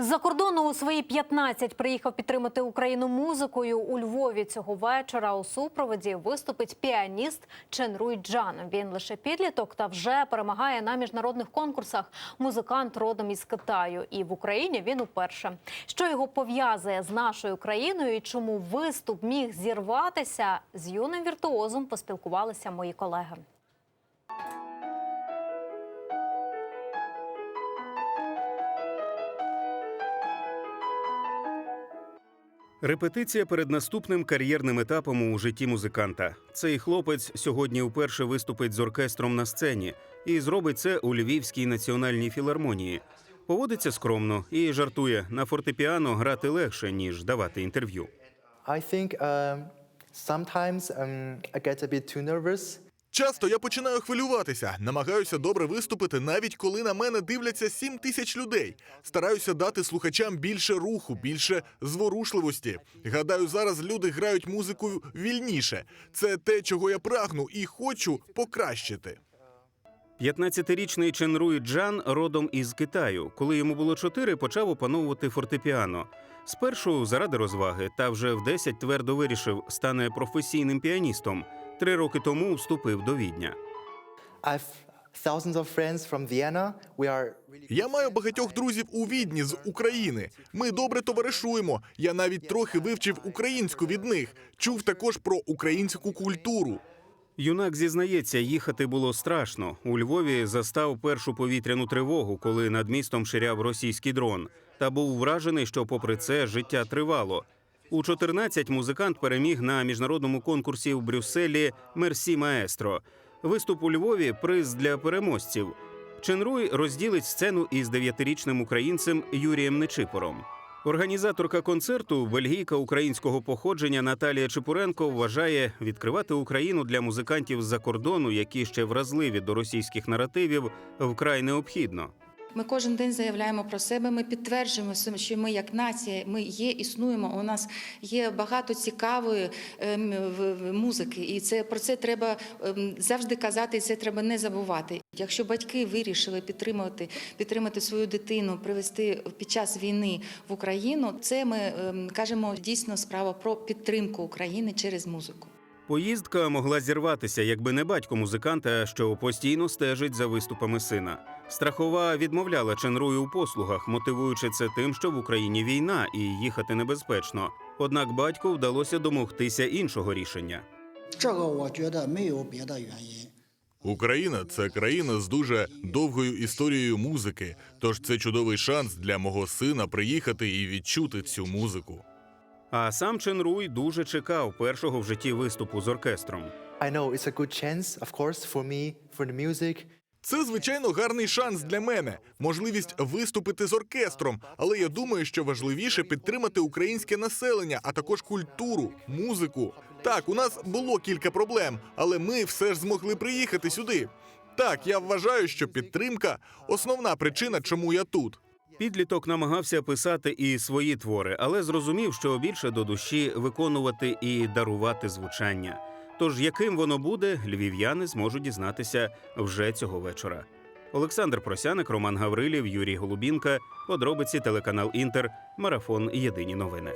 З-за кордону у свої 15 приїхав підтримати Україну музикою. У Львові цього вечора у супроводі виступить піаніст Ченруй Джан. Він лише підліток та вже перемагає на міжнародних конкурсах. Музикант родом із Китаю. І в Україні він уперше. Що його пов'язує з нашою країною і чому виступ міг зірватися з юним віртуозом, поспілкувалися мої колеги. Репетиція перед наступним кар'єрним етапом у житті музиканта. Цей хлопець сьогодні вперше виступить з оркестром на сцені і зробить це у Львівській національній філармонії. Поводиться скромно і жартує на фортепіано грати легше ніж давати інтерв'ю. I think um, sometimes um, I get a bit too nervous. Часто я починаю хвилюватися, намагаюся добре виступити, навіть коли на мене дивляться 7 тисяч людей. Стараюся дати слухачам більше руху, більше зворушливості. Гадаю, зараз люди грають музику вільніше. Це те, чого я прагну і хочу покращити. 15-річний Ченруй Джан родом із Китаю. Коли йому було 4, почав опановувати фортепіано. Спершу заради розваги, та вже в 10 твердо вирішив, стане професійним піаністом. Три роки тому вступив до Відня. Я маю багатьох друзів у Відні з України. Ми добре товаришуємо. Я навіть трохи вивчив українську від них. Чув також про українську культуру. Юнак зізнається, їхати було страшно. У Львові застав першу повітряну тривогу, коли над містом ширяв російський дрон. Та був вражений, що, попри це, життя тривало. У 14 музикант переміг на міжнародному конкурсі в Брюсселі Мерсі Маестро. Виступ у Львові приз для переможців. Ченруй розділить сцену із дев'ятирічним українцем Юрієм Нечипором. Організаторка концерту, бельгійка українського походження Наталія Чепуренко, вважає відкривати Україну для музикантів з-за кордону, які ще вразливі до російських наративів, вкрай необхідно. Ми кожен день заявляємо про себе. Ми підтверджуємо, що ми як нація, ми є, існуємо. У нас є багато цікавої ем, музики, і це про це треба ем, завжди казати. і Це треба не забувати. Якщо батьки вирішили підтримувати, підтримати свою дитину, привезти під час війни в Україну, це ми ем, кажемо дійсно справа про підтримку України через музику. Поїздка могла зірватися, якби не батько музиканта, що постійно стежить за виступами сина. Страхова відмовляла Ченрую у послугах, мотивуючи це тим, що в Україні війна і їхати небезпечно. Однак батьку вдалося домогтися іншого рішення. Україна це країна з дуже довгою історією музики. Тож це чудовий шанс для мого сина приїхати і відчути цю музику. А сам Ченруй дуже чекав першого в житті виступу з оркестром. I know it's a good chance, of course, for me, for the music. Це звичайно гарний шанс для мене, можливість виступити з оркестром. Але я думаю, що важливіше підтримати українське населення, а також культуру, музику. Так, у нас було кілька проблем, але ми все ж змогли приїхати сюди. Так, я вважаю, що підтримка основна причина, чому я тут. Підліток намагався писати і свої твори, але зрозумів, що більше до душі виконувати і дарувати звучання. Тож яким воно буде, львів'яни зможуть дізнатися вже цього вечора. Олександр Просяник, Роман Гаврилів, Юрій Голубінка, подробиці телеканал Інтер, марафон Єдині новини.